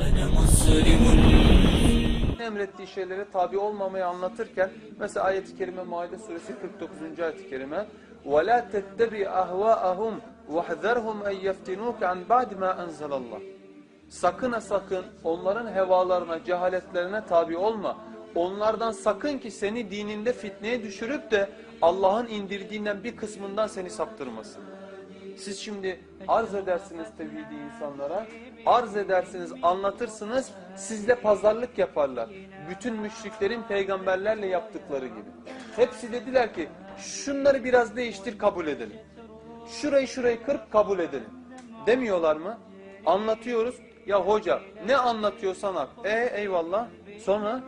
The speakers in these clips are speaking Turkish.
أنا مسلم emrettiği şeylere tabi olmamayı anlatırken mesela ayet-i kerime Maide suresi 49. ayet-i kerime وَلَا تَتَّبِي أَهْوَاءَهُمْ وَحْذَرْهُمْ اَنْ يَفْتِنُوكَ عَنْ بَعْدِ مَا أَنْزَلَ اللّٰهِ Sakın ha sakın onların hevalarına, cehaletlerine tabi olma. Onlardan sakın ki seni dininde fitneye düşürüp de Allah'ın indirdiğinden bir kısmından seni saptırmasın. Siz şimdi arz edersiniz tevhidi insanlara, arz edersiniz, anlatırsınız, sizle pazarlık yaparlar. Bütün müşriklerin peygamberlerle yaptıkları gibi. Hepsi dediler ki, şunları biraz değiştir kabul edelim. Şurayı şurayı kırıp kabul edelim. Demiyorlar mı? Anlatıyoruz. Ya hoca ne anlatıyorsan hak. E eyvallah. Sonra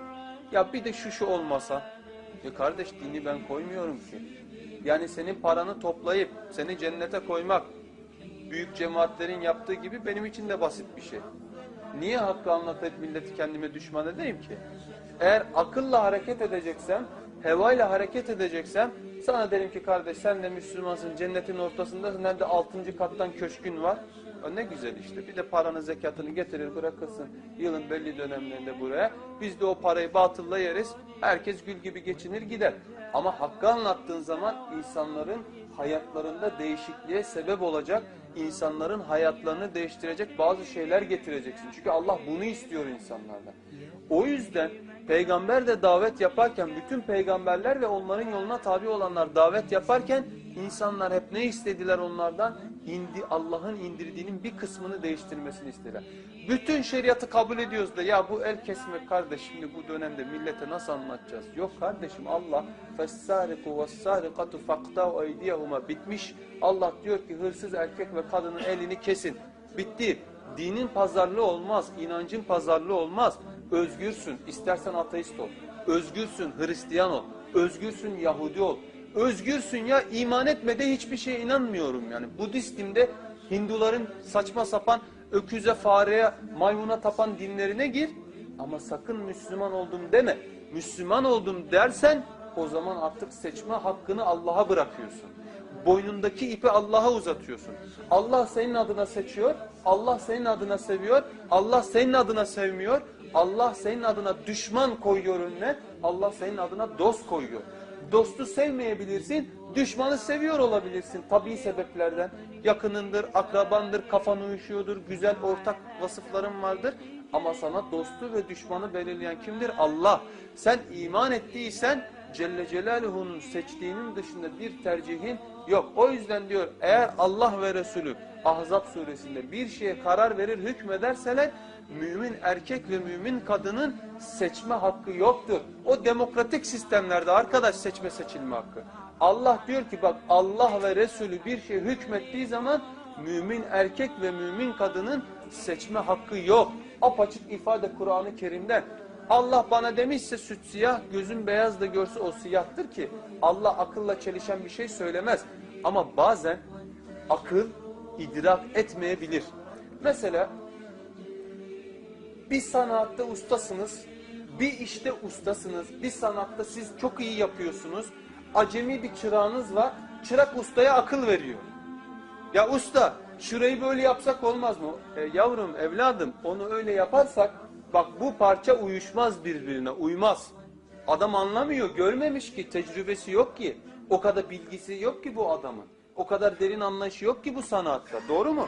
ya bir de şu şu olmasa. Ya kardeş dini ben koymuyorum ki. Yani senin paranı toplayıp seni cennete koymak büyük cemaatlerin yaptığı gibi benim için de basit bir şey. Niye hakkı anlatıp milleti kendime düşman edeyim ki? Eğer akılla hareket edeceksem, hevayla hareket edeceksem sana derim ki kardeş sen de Müslümansın cennetin ortasındasın hem de 6. kattan köşkün var. O ne güzel işte. Bir de paranın zekatını getirir bırakırsın yılın belli dönemlerinde buraya. Biz de o parayı batılla yeriz. Herkes gül gibi geçinir gider. Ama hakkı anlattığın zaman insanların hayatlarında değişikliğe sebep olacak, insanların hayatlarını değiştirecek bazı şeyler getireceksin. Çünkü Allah bunu istiyor insanlardan. O yüzden peygamber de davet yaparken bütün peygamberler ve onların yoluna tabi olanlar davet yaparken insanlar hep ne istediler onlardan? İndi Allah'ın indirdiğinin bir kısmını değiştirmesini istediler. Bütün şeriatı kabul ediyoruz da ya bu el kesmek kardeş şimdi bu dönemde millete nasıl anlatacağız? Yok kardeşim Allah فَالسَّارِقُ وَالسَّارِقَةُ فَقْتَوْ اَيْدِيَهُمَا bitmiş. Allah diyor ki hırsız erkek ve kadının elini kesin. Bitti. Dinin pazarlığı olmaz. inancın pazarlığı olmaz. Özgürsün. İstersen ateist ol. Özgürsün. Hristiyan ol. Özgürsün. Yahudi ol. Özgürsün ya iman etmede hiçbir şeye inanmıyorum yani. Budistimde Hinduların saçma sapan öküze, fareye, maymuna tapan dinlerine gir. Ama sakın Müslüman oldum deme. Müslüman oldum dersen o zaman artık seçme hakkını Allah'a bırakıyorsun. Boynundaki ipi Allah'a uzatıyorsun. Allah senin adına seçiyor, Allah senin adına seviyor, Allah senin adına sevmiyor, Allah senin adına düşman koyuyor önüne, Allah senin adına dost koyuyor. Dostu sevmeyebilirsin, düşmanı seviyor olabilirsin tabii sebeplerden. Yakınındır, akrabandır, kafan uyuşuyordur, güzel ortak vasıfların vardır. Ama sana dostu ve düşmanı belirleyen kimdir? Allah. Sen iman ettiysen Celle Celaluhu'nun seçtiğinin dışında bir tercihin yok. O yüzden diyor eğer Allah ve Resulü Ahzab suresinde bir şeye karar verir hükmederseler mümin erkek ve mümin kadının seçme hakkı yoktur. O demokratik sistemlerde arkadaş seçme seçilme hakkı. Allah diyor ki bak Allah ve Resulü bir şey hükmettiği zaman mümin erkek ve mümin kadının seçme hakkı yok. Apaçık ifade Kur'an-ı Kerim'den. Allah bana demişse süt siyah, gözün beyaz da görse o siyahtır ki Allah akılla çelişen bir şey söylemez. Ama bazen akıl idrak etmeyebilir. Mesela bir sanatta ustasınız, bir işte ustasınız, bir sanatta siz çok iyi yapıyorsunuz. Acemi bir çırağınız var, çırak ustaya akıl veriyor. Ya usta şurayı böyle yapsak olmaz mı? E, yavrum evladım onu öyle yaparsak bak bu parça uyuşmaz birbirine uymaz. Adam anlamıyor görmemiş ki tecrübesi yok ki. O kadar bilgisi yok ki bu adamın. O kadar derin anlayışı yok ki bu sanatta doğru mu?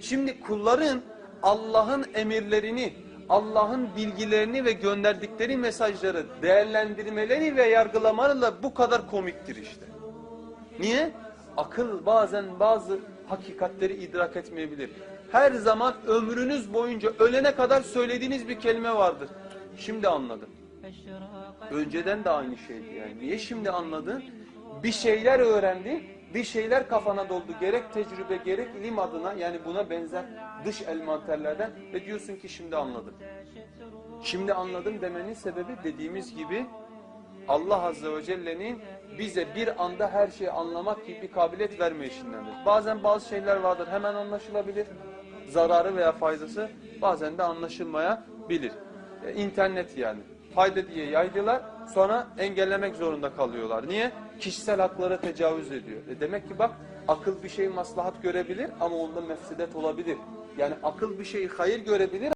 Şimdi kulların Allah'ın emirlerini, Allah'ın bilgilerini ve gönderdikleri mesajları değerlendirmeleri ve yargılamalarıyla bu kadar komiktir işte. Niye? Akıl bazen bazı hakikatleri idrak etmeyebilir. Her zaman ömrünüz boyunca ölene kadar söylediğiniz bir kelime vardır. Şimdi anladım. Önceden de aynı şeydi yani. Niye şimdi anladın? Bir şeyler öğrendin, bir şeyler kafana doldu. Gerek tecrübe gerek ilim adına yani buna benzer dış elmanterlerden ve diyorsun ki şimdi anladım. Şimdi anladım demenin sebebi dediğimiz gibi Allah Azze ve Celle'nin bize bir anda her şeyi anlamak gibi bir kabiliyet vermeyişindendir. Bazen bazı şeyler vardır hemen anlaşılabilir. Zararı veya faydası bazen de anlaşılmayabilir. E, internet yani. Fayda diye yaydılar sonra engellemek zorunda kalıyorlar. Niye? Kişisel haklara tecavüz ediyor. E demek ki bak akıl bir şeyi maslahat görebilir ama onda mefsedet olabilir. Yani akıl bir şeyi hayır görebilir